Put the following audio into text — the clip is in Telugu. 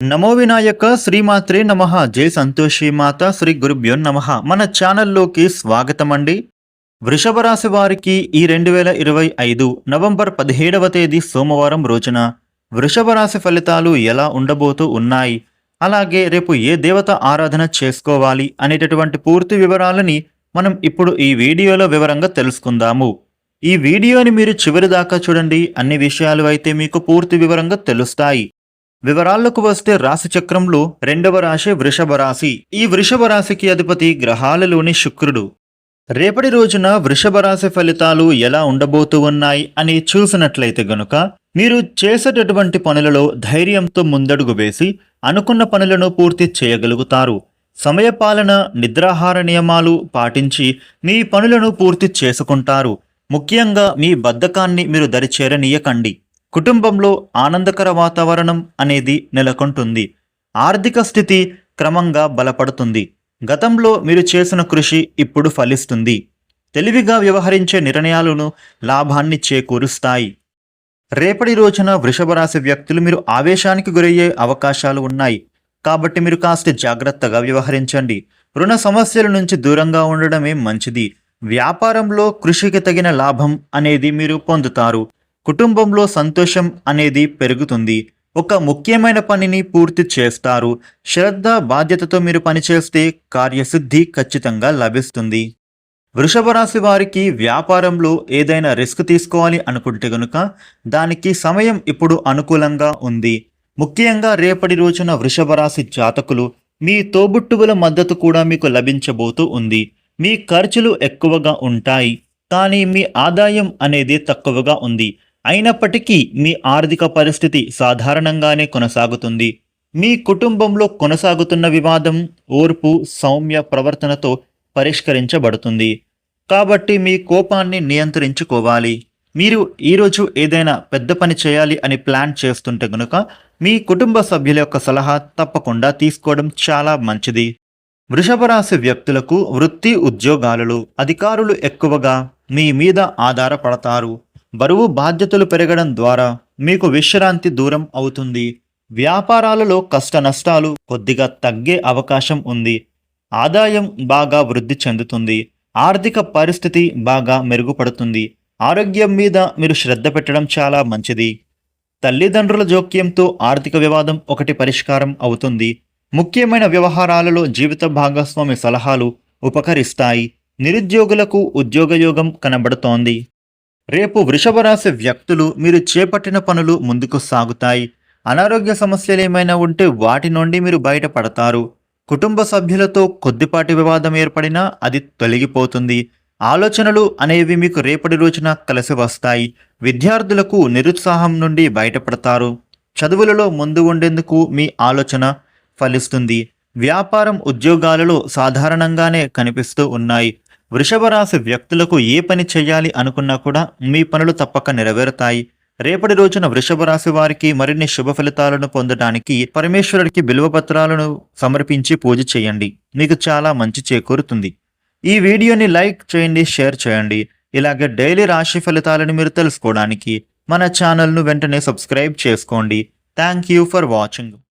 నమో వినాయక శ్రీమాత్రే నమ. జై సంతోషి మాత శ్రీ గురుభ్యో నమ. మన ఛానల్లోకి స్వాగతం అండి వృషభ రాశి వారికి ఈ రెండు వేల ఇరవై ఐదు నవంబర్ పదిహేడవ తేదీ సోమవారం రోజున వృషభ రాశి ఫలితాలు ఎలా ఉండబోతూ ఉన్నాయి? అలాగే రేపు ఏ దేవత ఆరాధన చేసుకోవాలి అనేటటువంటి పూర్తి వివరాలని మనం ఇప్పుడు ఈ వీడియోలో వివరంగా తెలుసుకుందాము. ఈ వీడియోని మీరు చివరి దాకా చూడండి. అన్ని విషయాలు అయితే మీకు పూర్తి వివరంగా తెలుస్తాయి. వివరాలకు వస్తే రాశి చక్రంలో రెండవ రాశి వృషభ రాశి. ఈ వృషభ రాశికి అధిపతి గ్రహాలలోని శుక్రుడు. రేపటి రోజున వృషభ రాశి ఫలితాలు ఎలా ఉండబోతూ ఉన్నాయి అని చూసినట్లయితే గనుక మీరు చేసేటటువంటి పనులలో ధైర్యంతో ముందడుగు వేసి అనుకున్న పనులను పూర్తి చేయగలుగుతారు. సమయపాలన నిద్రాహార నియమాలు పాటించి మీ పనులను పూర్తి చేసుకుంటారు. ముఖ్యంగా మీ బద్ధకాన్ని మీరు దరిచేరనీయకండి. కుటుంబంలో ఆనందకర వాతావరణం అనేది నెలకొంటుంది. ఆర్థిక స్థితి క్రమంగా బలపడుతుంది. గతంలో మీరు చేసిన కృషి ఇప్పుడు ఫలిస్తుంది. తెలివిగా వ్యవహరించే నిర్ణయాలను లాభాన్ని చేకూరుస్తాయి. రేపటి రోజున వృషభరాశి వ్యక్తులు మీరు ఆవేశానికి గురయ్యే అవకాశాలు ఉన్నాయి. కాబట్టి మీరు కాస్త జాగ్రత్తగా వ్యవహరించండి. రుణ సమస్యల నుంచి దూరంగా ఉండడమే మంచిది. వ్యాపారంలో కృషికి తగిన లాభం అనేది మీరు పొందుతారు. కుటుంబంలో సంతోషం అనేది పెరుగుతుంది. ఒక ముఖ్యమైన పనిని పూర్తి చేస్తారు. శ్రద్ధ బాధ్యతతో మీరు పనిచేస్తే కార్యసిద్ధి ఖచ్చితంగా లభిస్తుంది. వృషభ రాశి వారికి వ్యాపారంలో ఏదైనా రిస్క్ తీసుకోవాలి అనుకుంటే గనుక దానికి సమయం ఇప్పుడు అనుకూలంగా ఉంది. ముఖ్యంగా రేపటి రోజున వృషభ రాశి జాతకులు మీ తోబుట్టువుల మద్దతు కూడా మీకు లభించబోతూ ఉంది. మీ ఖర్చులు ఎక్కువగా ఉంటాయి. కానీ మీ ఆదాయం అనేది తక్కువగా ఉంది. అయినప్పటికీ మీ ఆర్థిక పరిస్థితి సాధారణంగానే కొనసాగుతుంది. మీ కుటుంబంలో కొనసాగుతున్న వివాదం ఓర్పు సౌమ్య ప్రవర్తనతో పరిష్కరించబడుతుంది. కాబట్టి మీ కోపాన్ని నియంత్రించుకోవాలి. మీరు ఈరోజు ఏదైనా పెద్ద పని చేయాలి అని ప్లాన్ చేస్తుంటే గనుక మీ కుటుంబ సభ్యుల యొక్క సలహా తప్పకుండా తీసుకోవడం చాలా మంచిది. వృషభ రాశి వ్యక్తులకు వృత్తి ఉద్యోగాలలో అధికారులు ఎక్కువగా మీ మీద ఆధారపడతారు. బరువు బాధ్యతలు పెరగడం ద్వారా మీకు విశ్రాంతి దూరం అవుతుంది. వ్యాపారాలలో కష్ట నష్టాలు కొద్దిగా తగ్గే అవకాశం ఉంది. ఆదాయం బాగా వృద్ధి చెందుతుంది. ఆర్థిక పరిస్థితి బాగా మెరుగుపడుతుంది. ఆరోగ్యం మీద మీరు శ్రద్ధ పెట్టడం చాలా మంచిది. తల్లిదండ్రుల జోక్యంతో ఆర్థిక వివాదం ఒకటి పరిష్కారం అవుతుంది. ముఖ్యమైన వ్యవహారాలలో జీవిత భాగస్వామి సలహాలు ఉపకరిస్తాయి. నిరుద్యోగులకు ఉద్యోగయోగం కనబడుతోంది. రేపు వృషభరాశి వ్యక్తులు మీరు చేపట్టిన పనులు ముందుకు సాగుతాయి. అనారోగ్య సమస్యలు ఏమైనా ఉంటే వాటి నుండి మీరు బయటపడతారు. కుటుంబ సభ్యులతో కొద్దిపాటి వివాదం ఏర్పడినా అది తొలగిపోతుంది. ఆలోచనలు అనేవి మీకు రేపటి రోజున కలిసి వస్తాయి. విద్యార్థులకు నిరుత్సాహం నుండి బయటపడతారు. చదువులలో ముందు ఉండేందుకు మీ ఆలోచన ఫలిస్తుంది. వ్యాపారం ఉద్యోగాలలో సాధారణంగానే కనిపిస్తూ ఉన్నాయి. వృషభ రాశి వ్యక్తులకు ఏ పని చేయాలి అనుకున్నా కూడా మీ పనులు తప్పక నెరవేరుతాయి. రేపటి రోజున వృషభ రాశి వారికి మరిన్ని శుభ ఫలితాలను పొందడానికి పరమేశ్వరుడికి బిల్వపత్రాలను సమర్పించి పూజ చేయండి. మీకు చాలా మంచి చేకూరుతుంది. ఈ వీడియోని లైక్ చేయండి షేర్ చేయండి. ఇలాగే డైలీ రాశి ఫలితాలను మీరు తెలుసుకోవడానికి మన ఛానల్ను వెంటనే సబ్స్క్రైబ్ చేసుకోండి. Thank you for watching.